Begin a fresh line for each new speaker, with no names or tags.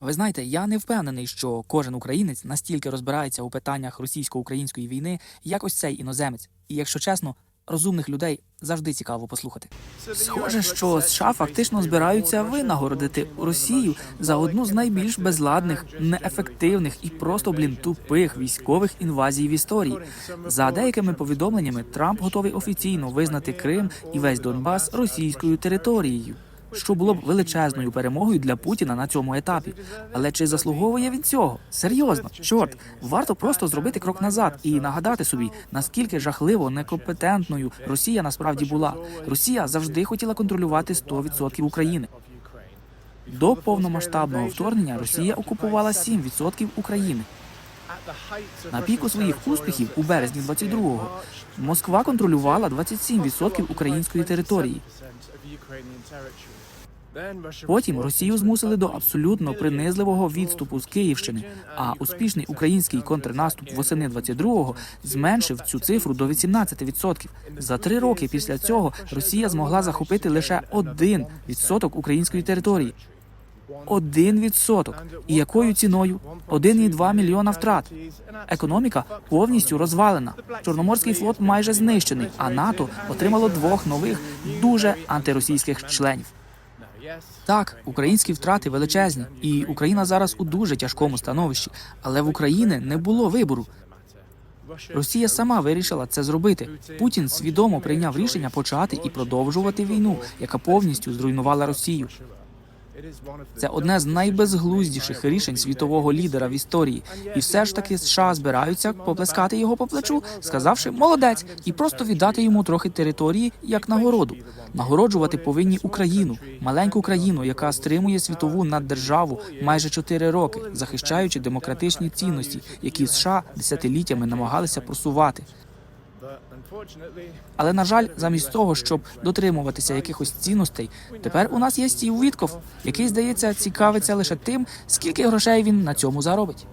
Ви знаєте, я не впевнений, що кожен українець настільки розбирається у питаннях російсько-української війни, як ось цей іноземець. І якщо чесно, розумних людей завжди цікаво послухати. Схоже, що США фактично збираються винагородити Росію за одну з найбільш безладних, неефективних і просто блін тупих військових інвазій в історії. За деякими повідомленнями, Трамп готовий офіційно визнати Крим і весь Донбас російською територією. Що було б величезною перемогою для Путіна на цьому етапі. Але чи заслуговує він цього? Серйозно, чорт, варто просто зробити крок назад і нагадати собі, наскільки жахливо некомпетентною Росія насправді була. Росія завжди хотіла контролювати 100% України. До повномасштабного вторгнення Росія окупувала 7% України.
На піку своїх успіхів у березні 22-го Москва контролювала 27% української території.
Потім Росію змусили до абсолютно принизливого відступу з Київщини. А успішний український контрнаступ восени 22-го зменшив цю цифру до 18%. За три роки після цього Росія змогла захопити лише 1% української території. Один відсоток. І якою ціною? 1,2 мільйона втрат. Економіка повністю розвалена. Чорноморський флот майже знищений, а НАТО отримало двох нових дуже антиросійських членів. Так, українські втрати величезні, і Україна зараз у дуже тяжкому становищі. Але в Україні не було вибору. Росія сама вирішила це зробити. Путін свідомо прийняв рішення почати і продовжувати війну, яка повністю зруйнувала Росію. Це одне з найбезглуздіших рішень світового лідера в історії, і все ж таки США збираються поплескати його по плечу, сказавши молодець, і просто віддати йому трохи території як нагороду. Нагороджувати повинні Україну, маленьку країну, яка стримує світову наддержаву майже чотири роки, захищаючи демократичні цінності, які США десятиліттями намагалися просувати. Але на жаль, замість того, щоб дотримуватися якихось цінностей, тепер у нас є Стів Вітков, який здається цікавиться лише тим, скільки грошей він на цьому заробить.